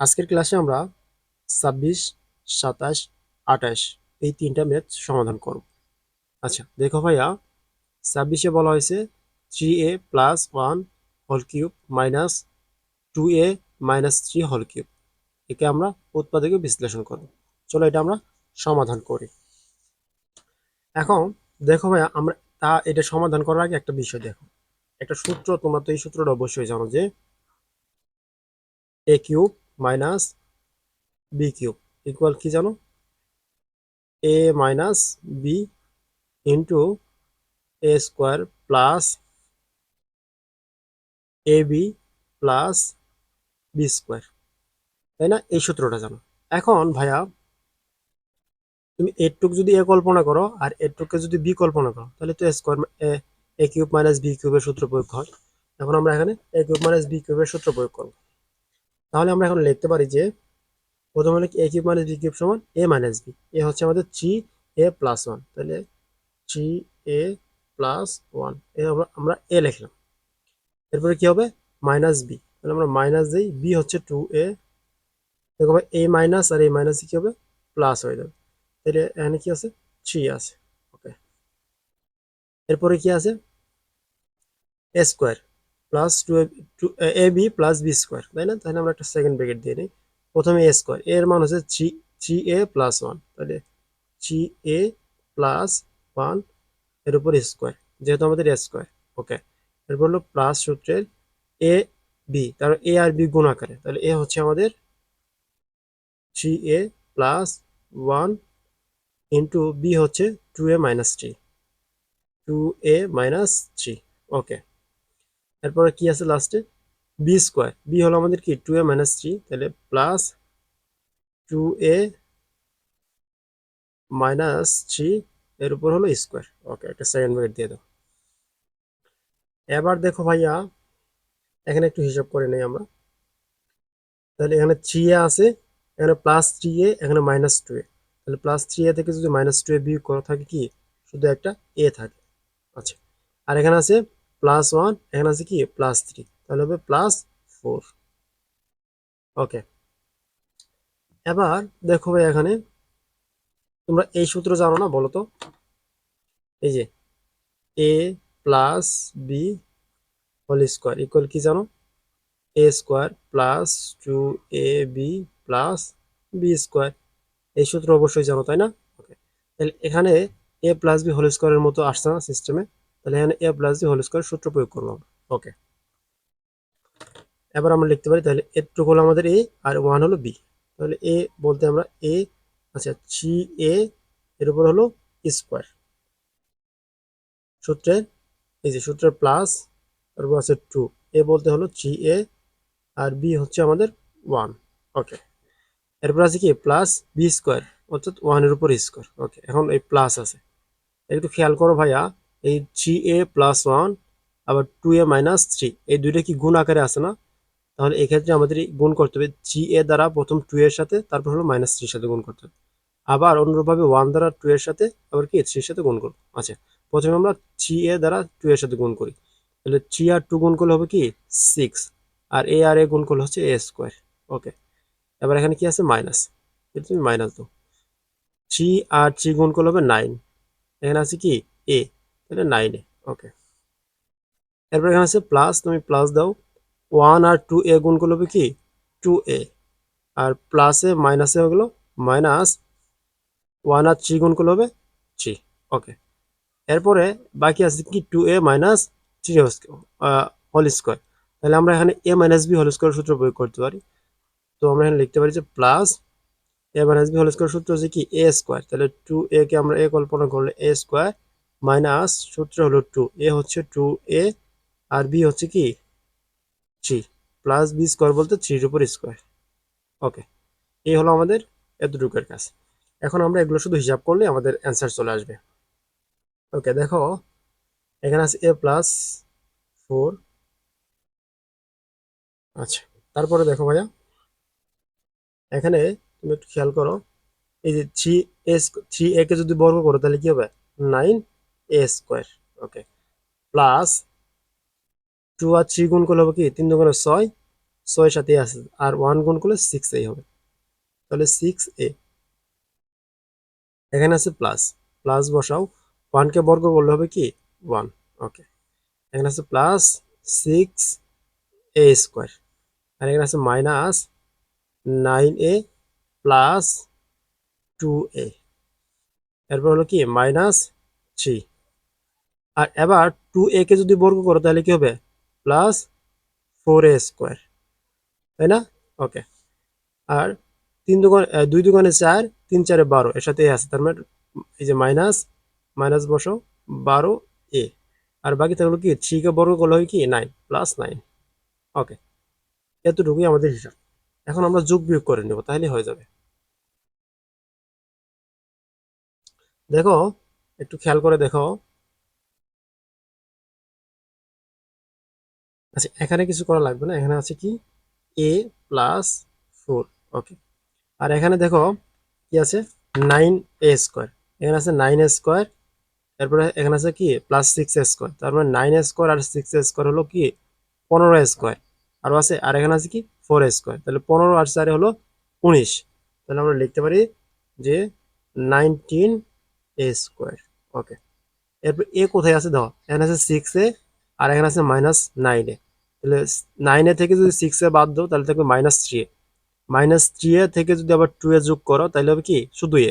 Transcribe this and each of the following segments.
আজকের ক্লাসে আমরা ছাব্বিশ, সাতাশ, আঠাশ এই তিনটা ম্যাথ সমাধান করব। আচ্ছা দেখো ভাইয়া, ছাব্বিশে বলা হয়েছে three A plus one whole cube minus two A minus three whole cube একে আমরা উৎপাদকে বিশ্লেষণ করব। চলো এটা আমরা সমাধান করি। এখন দেখো ভাইয়া, আমরা তা এটা সমাধান করার আগে একটা বিষয় দেখো। একটা সূত্র, তোমরা তো এই সূত্রটা অবশ্যই জানো যে A cube minus B cube equal কি জানো? A minus B into A square plus A B plus B square. তাই না? এই সূত্রটা জানো। এখন ভাইয়া, তুমি এটুক যদি এ কল্পনা করো আর এটুককে যদি বি কল্পনা করো, তাহলে তো square A cube minus B কিউবের সূত্র প্রয়োগ হয়। এখন আমরা এখানে এ কিউব মাইনাস বি কিউবের সূত্র প্রয়োগ করব। তাহলে আমরা এখন লিখতে পারি যে প্রথমে হলো A cube minus B cube সমান এ মাইনাস বি এ হচ্ছে আমাদের থ্রি এ প্লাস ওয়ান তাহলে three A plus one A আমরা এ লিখলাম। এরপরে কি হবে? মাইনাস বি তাহলে আমরা মাইনাস দিই বি হচ্ছে টু এ দেখো এ মাইনাস আর এ মাইনাস কি হবে? প্লাস হয়ে যাবে। তাহলে এখানে কি আছে? থ্রি আছে। ওকে এরপরে কি আছে? A square plus two two A B plus B square তাই না? তাহলে আমরা একটা সেকেন্ড ব্র্যাকেট দিয়ে নিই। প্রথমে এ স্কোয়ার এর মান হচ্ছে three three A plus one তাহলে থ্রি এ প্লাস ওয়ানের উপর স্কোয়ার যেহেতু আমাদের এ স্কোয়ার ওকে এরপর হলো প্লাস সূত্রের এ বি তার এ আর বি গুণ আকারে, তাহলে এ হচ্ছে আমাদের three A plus one into B হচ্ছে two A minus three two A minus three okay এরপরে কি আছে লাস্টে বি স্কোয়ার বি হলো আমাদের কি? টু এ মাইনাস থ্রি তাহলে plus two A minus three এর উপর হলো স্কোয়ার ওকে একটা সেকেন্ড ব্র্যাকেট দিয়ে দাও। এবার দেখো ভাইয়া, এখানে একটু হিসাব করে নেই আমরা। তাহলে এখানে থ্রি এ আছে, এখানে প্লাস থ্রি এ এখানে মাইনাস টু এ তাহলে প্লাস থ্রি এ থেকে যদি মাইনাস টু এ বিয়োগ করা থাকে কি? শুধু একটা এ থাকে। আচ্ছা। আর এখানে আছে প্লাস ওয়ান এখানে আছে কি? প্লাস থ্রি তাহলে হবে প্লাস ফোর ওকে এবার দেখো ভাই এখানে, তোমরা এই সূত্র জানো না বলো তো? এই যে A plus B whole square equal কি জানো? A square plus two A B plus B square এই সূত্র অবশ্যই জানো, তাই না? ওকে তাহলে এখানে এ প্লাস বি হোল স্কোয়ারের মতো আসছে না সিস্টেমে তাহলে এখানে A plus B whole square সূত্র প্রয়োগ করব ওকে এবার আমরা লিখতে পারি, তাহলে এটুকু হলো আমাদের এ আর ওয়ান হলো বি তাহলে এ বলতে আমরা এ আচ্ছা থ্রি এ এর উপর হলো স্কোয়ার সূত্রের এই যে সূত্রের প্লাস তারপর আছে টু এ বলতে হলো থ্রি এ আর বি হচ্ছে আমাদের ওয়ান ওকে এরপর আছে কি? প্লাস বি স্কোয়ার অর্থাৎ ওয়ানের উপর স্কোয়ার ওকে এখন এই প্লাস আছে। একটু খেয়াল করো ভাইয়া এই থ্রি এ প্লাস ওয়ান আবার টু এ মাইনাস থ্রি এই দুইটা কি গুণ আকারে আছে না? তাহলে এক্ষেত্রে আমাদের গুণ করতে হবে থ্রি এ দ্বারা প্রথম টু এর সাথে, তারপর হলো মাইনাস থ্রির সাথে গুণ করতে হবে। আবার অনুরূপভাবে ওয়ান দ্বারা টু এর সাথে, আবার কি থ্রির সাথে গুণ করব। আচ্ছা প্রথমে আমরা থ্রি এ দ্বারা টু এর সাথে গুণ করি। তাহলে থ্রি আর টু গুণ করলে হবে কি? Six R A R a গুণ করলে হচ্ছে এ স্কোয়ার ওকে এবার এখানে কি আছে? মাইনাস এটা তুমি মাইনাস দাও। থ্রি আর থ্রি গুণ করলে হবে নাইন এখানে আছে কি? এ তাহলে নাইনে ওকে এরপর এখানে আছে প্লাস তুমি প্লাস দাও। ওয়ান আর টু এ গুণ করলে কি? টু এ আর প্লাসে মাইনাসে হয়ে গেলো মাইনাস ওয়ান আর থ্রি গুণ করলে হবে থ্রি ওকে এরপরে বাকি আছে কি? Two A minus three whole square তাহলে আমরা এখানে A minus B whole square সূত্র প্রয়োগ করতে পারি। তো আমরা এখানে লিখতে পারি যে plus A minus B whole square সূত্র হচ্ছে কি? এ স্কোয়ার তাহলে টু এ কে আমরা এ কল্পনা করলে এ স্কোয়ার মাইনাস সূত্র হলো টু এ হচ্ছে টু এ আর বি হচ্ছে কি? থ্রি প্লাস বি স্কোয়ার বলতে থ্রির উপর স্কোয়ার ওকে এই হলো আমাদের এতটুকুর কাজ। এখন আমরা এগুলো শুধু হিসাব করলে আমাদের অ্যান্সার চলে আসবে। ওকে দেখো, এখানে আছে এ প্লাস ফোর আচ্ছা তারপরে দেখো ভাইয়া, এখানে তুমি একটু খেয়াল করো, এই যে থ্রি এস থ্রি এ কে যদি বর্গ করো তাহলে কি হবে? Nine A square okay plus two R three গুণ করলে হবে কি? তিন দুগুণে ছয় ছয়ের সাথে আছে। আর ওয়ান গুণ করলে সিক্স এ হবে। তাহলে সিক্স এ এখানে আছে প্লাস প্লাস বসাও। ওয়ানকে বর্গ করলে হবে কি? ওয়ান ওকে এখানে আছে প্লাস সিক্স এ স্কোয়ার আর এখানে আছে minus nine A plus two A এরপর হলো কি? মাইনাস থ্রি আর এবার টু এ কে যদি বর্গ করো, তাহলে কি হবে? প্লাস ফোর এ স্কোয়ার তাই না? ওকে আর তিন দোকান দুই দোকানে চার, তিন চারে বারো, এর সাথে আছে, তার মানে এই যে মাইনাস মাইনাস বসো, বারো এ আর বাকি থাকল কি? থ্রিকে বর্গ করলে হয় কি? নাইন প্লাস নাইন ওকে এতটুকুই আমাদের হিসাব। এখন আমরা যোগ বিয়োগ করে নেব, তাহলে হয়ে যাবে। দেখো, একটু খেয়াল করে দেখো। আচ্ছা এখানে কিছু করা লাগবে না। এখানে আছে কি? এ প্লাস ফোর ওকে আর এখানে দেখো কি আছে? নাইন এ স্কোয়ার এখানে আছে নাইন এ স্কোয়ার এরপরে এখানে আছে কি? প্লাস সিক্স এ স্কোয়ার তার মানে নাইন এ স্কোয়ার আর সিক্স এ স্কোয়ার হলো কি? পনেরো এ স্কোয়ার আরও আছে, আর এখানে আছে কি? ফোর এ স্কোয়ার তাহলে পনেরো আর চারে হলো উনিশ। তাহলে আমরা লিখতে পারি যে নাইনটিন এ স্কোয়ার ওকে এরপর এ কোথায় আছে? দেখো এখানে আছে সিক্স এ আর এখানে আছে মাইনাস নাইন তাহলে নাইনে থেকে যদি সিক্সে বাদ দাও, তাহলে থাকবে minus three A. Minus three A থেকে যদি আবার টু এ যোগ করো, তাহলে হবে কি? শুধু এ।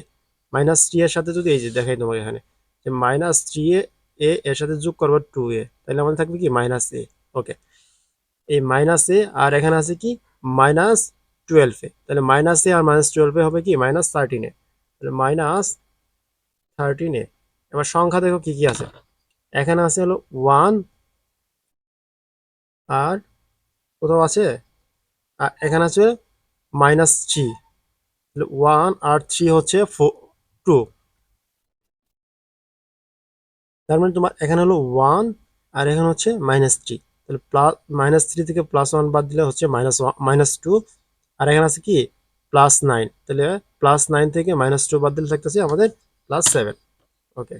মাইনাস থ্রি এর সাথে যদি এই যে দেখাই তোমাকে এখানে, যে মাইনাস থ্রি এ এ, এর সাথে যোগ করব টু এ, তাহলে আমাদের থাকবে কি? মাইনাস এ। ওকে এই মাইনাস এ, আর এখানে আছে কি? Minus twelve A. তাহলে মাইনাস এ আর মাইনাস টুয়েলভ হবে কি? Minus thirteen A. তাহলে মাইনাস থার্টিন এ। এবার সংখ্যা দেখো কি কি আছে। এখানে আছে হলো ওয়ান আর কোথাও আছে? আর এখানে আছে মাইনাস থ্রি ওয়ান আর থ্রি হচ্ছে টু তার মানে তোমার এখানে হলো ওয়ান আর এখানে হচ্ছে মাইনাস থ্রি তাহলে প্লাস মাইনাস থ্রি থেকে প্লাস ওয়ান বাদ দিলে হচ্ছে মাইনাস ওয়ান মাইনাস টু আর এখানে আছে কি? প্লাস নাইন তাহলে প্লাস নাইন থেকে মাইনাস টু বাদ দিলে থাকতেছে আমাদের প্লাস সেভেন ওকে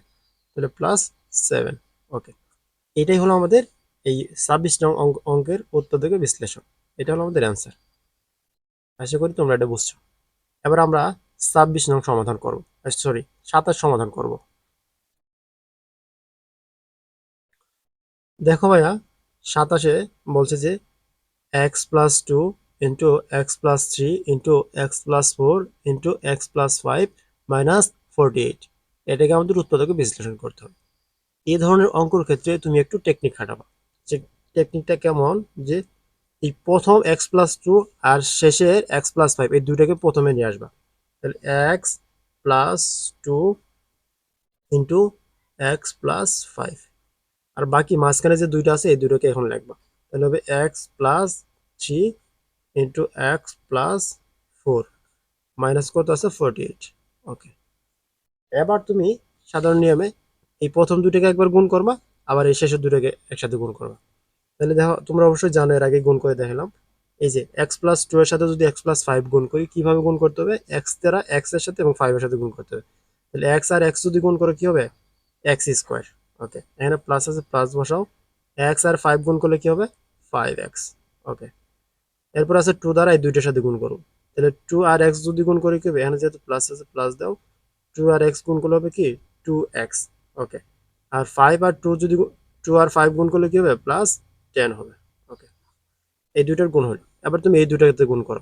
তাহলে প্লাস সেভেন ওকে এটাই হলো আমাদের এই ছাব্বিশ নং অঙ্কের উত্তর থেকে বিশ্লেষণ। এটা হলো আমাদের অ্যান্সার আশা করি তোমরা এটা বুঝছ। এবার আমরা ছাব্বিশ নং সমাধান করব। সরি সাতাশ সমাধান করব। দেখো ভাইয়া, সাতাশে বলছে যে X plus two into X plus three into X plus four into X plus five minus forty eight এটাকে আমাদের উৎপাদকে বিশ্লেষণ করতে হবে। এই ধরনের অঙ্কর ক্ষেত্রে তুমি একটু টেকনিক খাটাবা। যে টেকনিকটা কেমন? যে এই প্রথম এক্স প্লাস টু আর শেষের এক্স প্লাস ফাইভ এই দুইটাকে প্রথমে নিয়ে আসবা। তাহলে X plus two into X plus five আর বাকি মাঝখানে যে দুইটা আছে, এই দুটোকে এখন লিখবা। তাহলে হবে X plus three into X plus four minus কত আছে? ফোরটি এইট ওকে এবার তুমি সাধারণ নিয়মে এই প্রথম দুটোকে একবার গুণ করবা। আবার এই শেষের দুটোকে একসাথে গুণ করবা। তাহলে দেখো, তোমরা অবশ্যই জানো, এর আগে গুণ করে দেখালাম। এই যে এক্স প্লাস টু এর সাথে যদি এক্স প্লাস ফাইভ গুণ করি, কীভাবে গুণ করতে হবে? এক্স দ্বারা এক্সের সাথে এবং ফাইভ এর সাথে গুণ করতে হবে। তাহলে এক্স আর এক্স যদি গুণ করে, কী হবে? এক্স স্কোয়ার ওকে এখানে প্লাস আছে প্লাস বসাও। এক্স আর ফাইভ গুণ করলে কী হবে? ফাইভ এক্স ওকে এরপর আছে টু দ্বারা এই দুইটার সাথে গুণ করো। তাহলে টু আর এক্স যদি গুণ করে, কী হবে? এখানে যেহেতু প্লাস আছে প্লাস দাও। টু আর এক্স গুণ করলে হবে কি? টু এক্স ওকে আর ফাইভ আর টু যদি টু আর ফাইভ গুণ করলে কি হবে? প্লাস টেন হবে। ওকে এই দুইটার গুণ হলো। এবার তুমি এই দুইটাতে গুণ করো।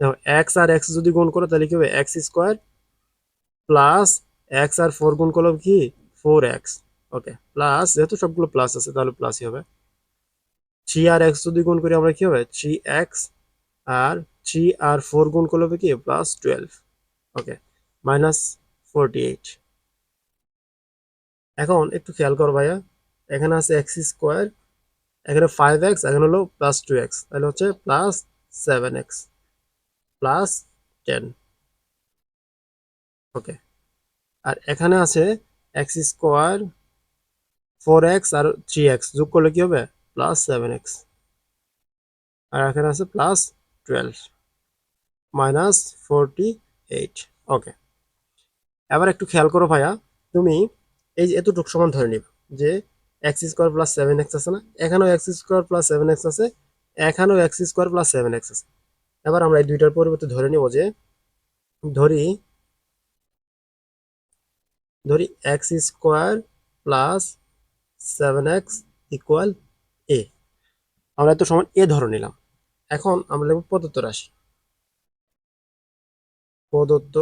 দেখো এক্স আর এক্স যদি গুণ করো, তাহলে কি হবে? এক্স স্কোয়ার প্লাস এক্স আর ফোর গুণ করলে কি? ফোর এক্স ওকে প্লাস যেহেতু সবগুলো প্লাস আছে, তাহলে প্লাসই হবে। থ্রি আর এক্স যদি গুণ করি, আমরা কি হবে? থ্রি এক্স আর থ্রি আর ফোর গুণ করলে হবে কি? Plus twelve okay minus forty eight এখন একটু খেয়াল করো ভাইয়া। এখানে আছে এক্স স্কোয়ার এখানে ফাইভ এক্স এখানে হলো প্লাস টু এক্স তাহলে হচ্ছে plus seven x plus ten okay আর এখানে আছে এক্স স্কোয়ার ফোর এক্স আর থ্রি এক্স যোগ করলে কি হবে? প্লাস সেভেন এক্স আর এখানে আছে plus twelve minus forty eight okay এবার একটু খেয়াল করো ভাইয়া, তুমি এই যে এতটুকু সমান ধরে নিবে যে x square plus seven x আছে না? এখানেও x square plus seven x আছে, এখানেও x square plus seven x আছে। এবার আমরা এই দুইটার পরিবর্তে ধরে নিব যে ধরি ধরি x square plus seven x equal a আমরা এত সমান এ ধরে নিলাম। এখন আমরা লিখব প্রদত্ত রাশি। প্রদত্ত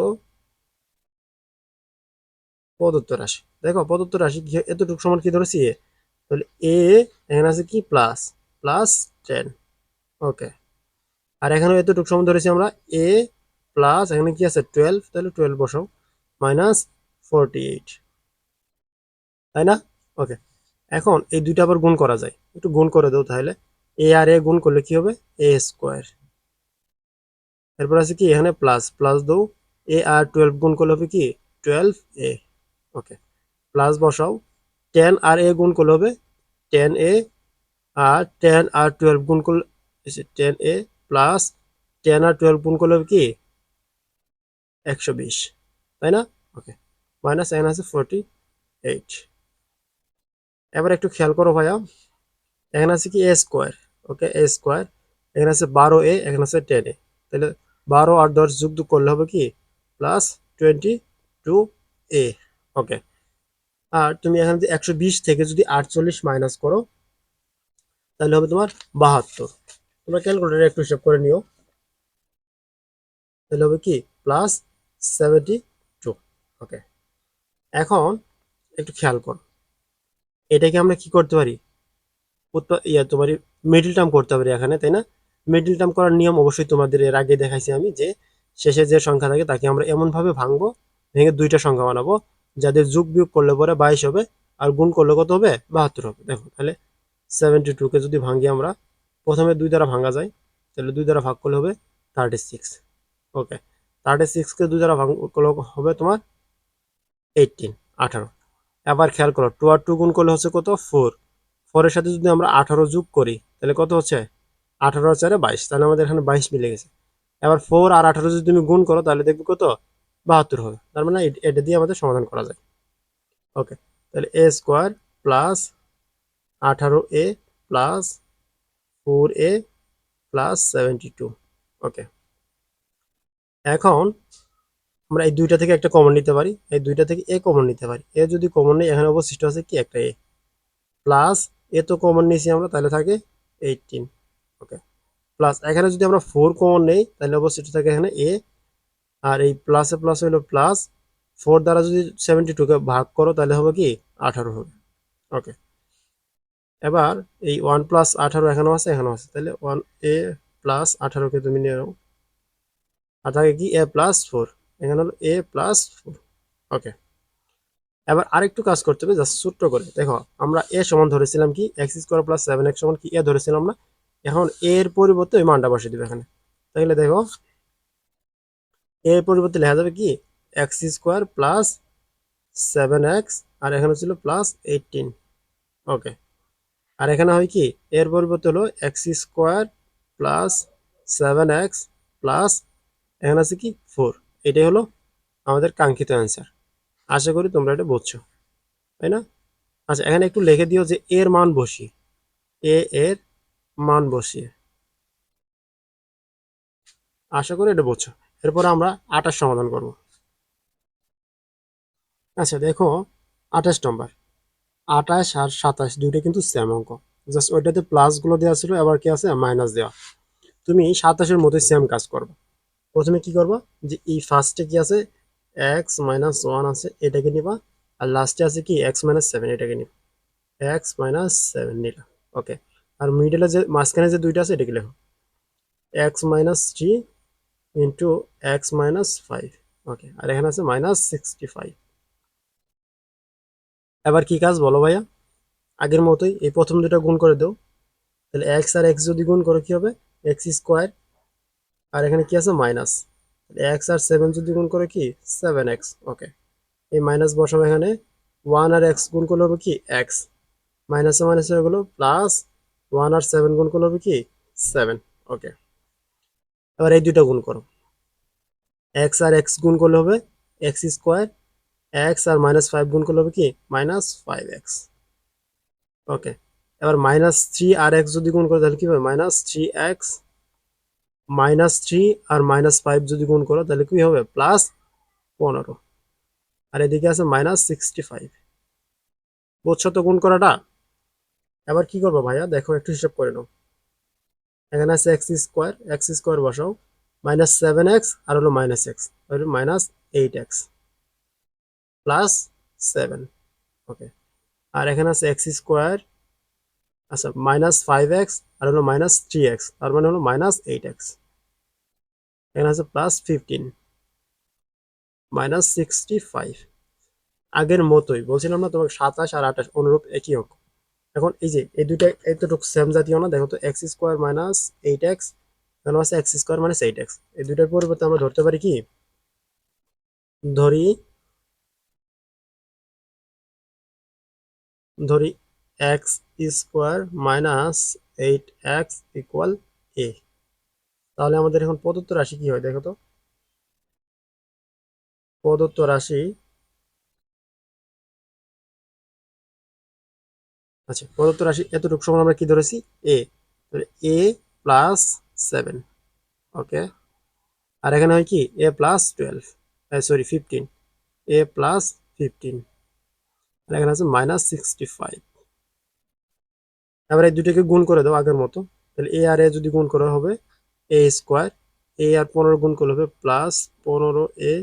প্রদত্ত রাশি দেখো প্রদত্ত রাশি এতটুকু সমান কি ধরেছি? এ তাহলে এ এখানে আছে কি? প্লাস প্লাস টেন ওকে আর এখানে এতটুকু সমান ধরেছি আমরা এ প্লাস এখানে কি আছে? টুয়েলভ তাহলে টুয়েলভ বসাও। মাইনাস ফোরটি এইট তাই না? ওকে এখন এই দুইটা আবার গুণ করা যায়। একটু গুণ করে দাও তাহলে। এ আর এ গুণ করলে কি হবে? এ স্কোয়ার এরপর আছে কি? এখানে প্লাস প্লাস দাও। এ আর টুয়েলভ গুণ করলে হবে কি? টুয়েলভ এ ওকে প্লাস বসাও। টেন আর এ গুণ করলে হবে টেন এ আর টেন আর টুয়েলভ গুণ করলে টেন এ প্লাস টেন আর টুয়েলভ গুণ করলে হবে কি? একশো বিশ। তাই না? ওকে মাইনাস এন আছে ফোরটি এইট এবার একটু খেয়াল করো ভাইয়া। এখানে আছে কি এ স্কোয়ার ওকে এ স্কোয়ার এখানে আছে বারো এ এখানে আছে টেন এ তাহলে বারো আর দশ যুগ করলে হবে কি? Plus twenty two a okay আর তুমি এখানে যদি একশো বিশ থেকে যদি আটচল্লিশ মাইনাস করো, তাহলে হবে তোমার বাহাত্তর। তোমরা ক্যালকুলেটারে একটু হিসাব করে নিও। তাহলে হবে কি? প্লাস সেভেন্টি টু ওকে এখন একটু খেয়াল করো। এটাকে আমরা কি করতে পারি? ইয়া, তোমার মিডিল টার্ম করতে পারি এখানে, তাই না? মিডিল টার্ম করার নিয়ম অবশ্যই তোমাদের এর আগে দেখাইছি আমি যে, শেষে যে সংখ্যা থাকে তাকে আমরা এমনভাবে ভাঙবো, ভেঙে দুইটা সংখ্যা বানাবো। যাদের যোগ বিয়োগ করলে পরে বাইশ হবে, আর গুণ করলে কত হবে? বাহাত্তর হবে। দেখো, তাহলে সেভেন্টি টুকে যদি ভাঙি আমরা, প্রথমে দুই দ্বারা ভাঙা যায়, তাহলে দুই দ্বারা ভাগ করলে হবে থার্টি সিক্স ওকে থার্টি সিক্সকে দুই দ্বারা ভাগ করলে হবে তোমার এইটিন আঠারো। এবার খেয়াল করো টু আর টু গুণ করলে হচ্ছে কত? ফোর ফোরের সাথে যদি আমরা আঠারো যোগ করি, তাহলে কত হচ্ছে? আঠারো চারে বাইশ। তাহলে আমাদের এখানে বাইশ মিলে গেছে। এবার ফোর আর আঠারো যদি তুমি গুণ করো, তাহলে দেখবে কত? বাহাত্তর হবে। তার মানে এটা দিয়ে আমাদের সমাধান করা যায়। ওকে তাহলে এ স্কোয়ার প্লাস আঠারো a plus four a plus seventy two okay এখন আমরা এই দুইটা থেকে একটা কমন নিতে পারি। এই দুইটা থেকে এ কমন নিতে পারি। এ যদি কমন নেই, এখানে অবশিষ্ট আছে কি? একটা এ প্লাস এ তো কমন নিয়েছি আমরা, তাহলে থাকে এইটিন ওকে প্লাস এখানে যদি আমরা ফোর কমন নেই, তাহলে অবশিষ্ট থাকে এখানে এ আর এই প্লাসে প্লাস হইল প্লাস ফোর দ্বারা যদি সেভেন্টি টুকে ভাগ করো, তাহলে হবে কি? আঠারো হবে। ওকে এবার এই ওয়ান প্লাস আঠারো এখানেও আছে এখানেও আছে। তাহলে ওয়ান এ প্লাস আঠারোকে তুমি নিয়ে নাও। আর থাকে কি? এ প্লাস ফোর এখানে হলো এ প্লাস ফোর ওকে এবার আরেকটু কাজ করতে হবে জাস্ট ছোট্ট করে। দেখো, আমরা এ সমান ধরেছিলাম কি? X square plus seven x সমান কি? এ ধরেছিলাম না। এখন এর পরিবর্তে ওই মানটা বসিয়ে দিবে এখানে। তাহলে দেখো এর পরিবর্তে লেখা যাবে কি? X square plus seven x আর এখানে ছিল প্লাস এইটিন ওকে আর এখানে হয় কি? এর পরিবর্তে হলো x square plus seven x plus এখানে আছে কি? ফোর এটাই হলো আমাদের কাঙ্ক্ষিত অ্যান্সার আশা করি তোমরা এটা বুঝছ। তাই না? আচ্ছা এখানে একটু লিখে দিও যে এর মান বসিয়ে। এ এর মান বসিয়ে। আশা করি এটা বুঝছ। এরপর আমরা আঠাশ সমাধান করব। আচ্ছা দেখো, আঠাশ নম্বর। আঠাশ আর সাতাশ দুইটা কিন্তু সেম অঙ্ক। জাস্ট ওইটাতে প্লাসগুলো দেওয়া ছিল, এবার কি আছে? মাইনাস দেওয়া তুমি সাতাশের মধ্যে সেম কাজ করবে। প্রথমে কি করবা? যে এই ফার্স্টে কি আছে? এক্স মাইনাস ওয়ান আছে, এটাকে নিবা। আর লাস্টে আছে কি? এক্স মাইনাস সেভেন এটাকে নিবা। এক্স মাইনাস সেভেন নিলা। ওকে আর মিডলে যে, মাঝখানে যে দুইটা আছে, এটাকে লেখো। X minus three into x minus five okay আর এখানে আছে মাইনাস সিক্সটি ফাইভ এবার কি কাজ বলো ভাইয়া? আগের মতোই এই প্রথম দুটো গুণ করে দাও। তাহলে এক্স আর এক্স যদি গুণ করো কি হবে? এক্স স্কোয়ার আর এখানে কি আছে? মাইনাস এক্স আর সেভেন যদি গুণ করে কি? সেভেন এক্স ওকে এই মাইনাস বসাবো এখানে। ওয়ান আর এক্স গুণ করলে হবে কি? এক্স মাইনাসে মাইনাস হয়ে গেলো প্লাস ওয়ান আর সেভেন গুণ করলে হবে কি? সেভেন ওকে এবার এই দুটো গুণ করো। এক্স আর এক্স গুণ করলে হবে এক্স স্কোয়ার এক্স আর মাইনাস ফাইভ গুণ করলে হবে কি? মাইনাস ফাইভ এক্স ওকে এবার মাইনাস থ্রি আর এক্স যদি গুণ করো তাহলে কি হবে? Minus three x minus three আর মাইনাস ফাইভ যদি গুণ করো তাহলে কি হবে? প্লাস পনেরো। আর এদিকে আছে মাইনাস সিক্সটি ফাইভ বুঝছ তো গুণ করাটা? এবার কি করব ভাইয়া? দেখো, একটু হিসাব করে নাও। এখানে আছে এক্স স্কোয়ার এক্স স্কোয়ার বসাও মাইনাস সেভেন এক্স আর হলো মাইনাস এক্স তাহলে minus eight x plus seven okay আর এখানে আছে এক্স স্কোয়ার আচ্ছা মাইনাস ফাইভ এক্স আর হলো মাইনাস থ্রি এক্স তার মানে হলো মাইনাস এইট এক্স এখানে আছে plus fifteen minus sixty five আগের মতোই, বলছিলাম না তোমাকে সাতাশ আর আঠাশ, অনুরূপ একই হোক এখন এই যে, এই দুইটা এতটুকু সেম জাতীয় না, দেখো তো x square minus eight x এখানে আছে x square minus eight x এই দুইটার পরিবর্তে আমরা ধরতে পারি কি? ধরি ধরি x square minus eight x equal a তাহলে আমাদের এখন প্রদত্ত রাশি কি হয়, দেখো তো। প্রদত্ত রাশি আচ্ছা প্রদত্ত রাশি এতটুকু সমান আমরা কি ধরেছি? এ তাহলে এ প্লাস সেভেন ওকে আর এখানে হয় কি? A plus twelve sorry fifteen a plus fifteen আর এখানে আছে মাইনাস সিক্সটি ফাইভ এবার এই দুটোকে গুণ করে দাও আগের মতো, তাহলে এ আর এ যদি গুণ করা হবে এ স্কোয়ার এ আর পনেরো গুণ করলে হবে প্লাস পনেরো এ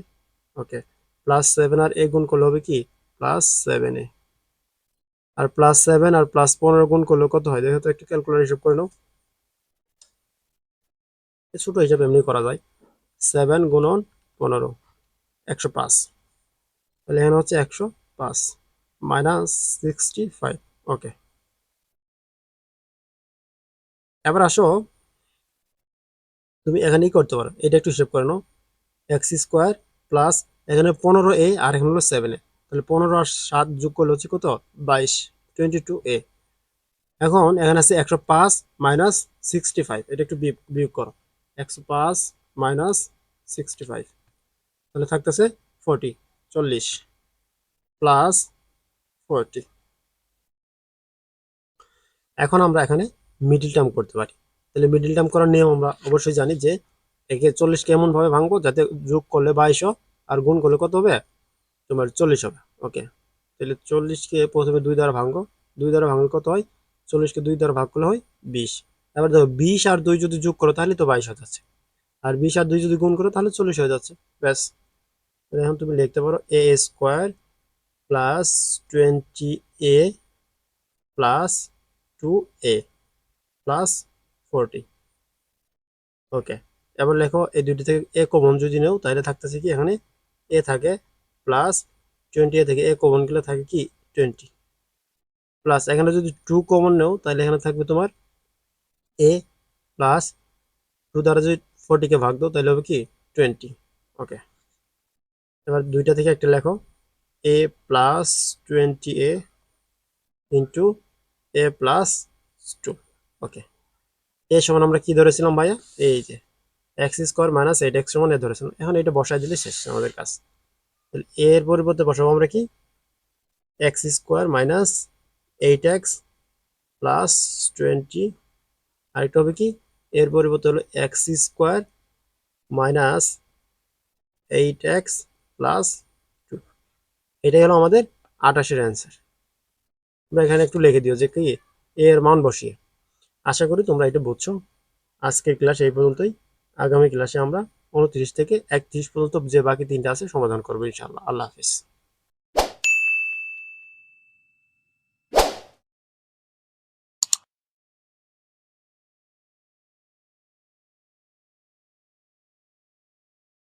okay plus seven R a গুণ করলে হবে কি? প্লাস সেভেন এ আর প্লাস সেভেন আর প্লাস পনেরো গুণ করলে কত হয়? দেখো তো, একটু ক্যালকুলেটর হিসাব করে নাও। ছোট হিসাবে এমনি করা যায়। সেভেন গুণন পনেরো, একশো পাঁচ। তাহলে এখানে হচ্ছে একশো পাঁচ মাইনাস সিক্সটি ফাইভ ওকে এবার আসো। তুমি এখানেই করতে পারো। এটা একটু হিসেব করে নাও। এক্স স্কোয়ার প্লাস এখানে পনেরো এ আর এখানে হলো সেভেন এ তাহলে পনেরো আর সাত যোগ করলে হচ্ছে কত? বাইশ। টোয়েন্টি টু এ এখন এখানে আছে একশো পাঁচ মাইনাস সিক্সটি ফাইভ এটা একটু বিয়োগ করো। একশো পাঁচ মাইনাস সিক্সটি ফাইভ তাহলে থাকতেছে ফোরটি চল্লিশ প্লাস ফোরটি এখন আমরা এখানে মিডিল টার্ম করতে পারি। তাহলে মিডিল টার্ম করার নিয়ম আমরা অবশ্যই জানি যে একে চল্লিশকে এমনভাবে ভাঙবো যাতে যোগ করলে বাইশও আর গুণ করলে কত হবে? তোমার চল্লিশ হবে ওকে তাহলে চল্লিশকে প্রথমে দুই দ্বারা ভাঙবো দুই দ্বারা ভাঙলে কত হয়? চল্লিশকে দুই দ্বারা ভাগ করলে হয় বিশ। এবার দেখো, বিশ আর দুই যদি যোগ করো, তাহলে তো বাইশ হয়ে যাচ্ছে। আর বিশ আর দুই যদি গুণ করো, তাহলে চল্লিশ হয়ে যাচ্ছে, ব্যাস। এখন তুমি লিখতে পারো a square plus twenty a plus two a plus forty okay এবার লেখো, এই দুইটি থেকে এ কমন যদি নেও, তাহলে থাকতেছে কি, এখানে এ থাকে প্লাস টোয়েন্টি এ থেকে, এ কমন থাকে কি? টোয়েন্টি প্লাস এখানে যদি টু কমন নেও, তাহলে এখানে থাকবে তোমার এ প্লাস টু দ্বারা যদি ফোরটিকে ভাগ দাও, তাহলে হবে কি? টোয়েন্টি ওকে এবার দুইটা থেকে একটা লেখো। A plus twenty a into a plus two okay a সমান আমরা কি ধরেছিলাম ভাইয়া? এই যে x square minus eight x সমান এ ধরেছিলাম। এখন এটা বসাই দিলে শেষ আমাদের কাজ। এর পরিবর্তে বসাবো আমরা কি? X square minus eight x plus twenty আরেকটা হবে কি? এর পরিবর্তে হলো x square minus eight x plus two এটাই হলো আমাদের আঠাশের অ্যান্সার তোমরা এখানে একটু লিখে দিও যে কি, এর মান বসিয়ে। আশা করি তোমরা এটা বুঝছ। আজকের ক্লাস এই পর্যন্তই। আগামী ক্লাসে আমরা উনত্রিশ থেকে একত্রিশ পর্যন্ত যে বাকি তিনটা আছে সমাধান করব ইনশাল্লাহ আল্লাহ হাফিজ।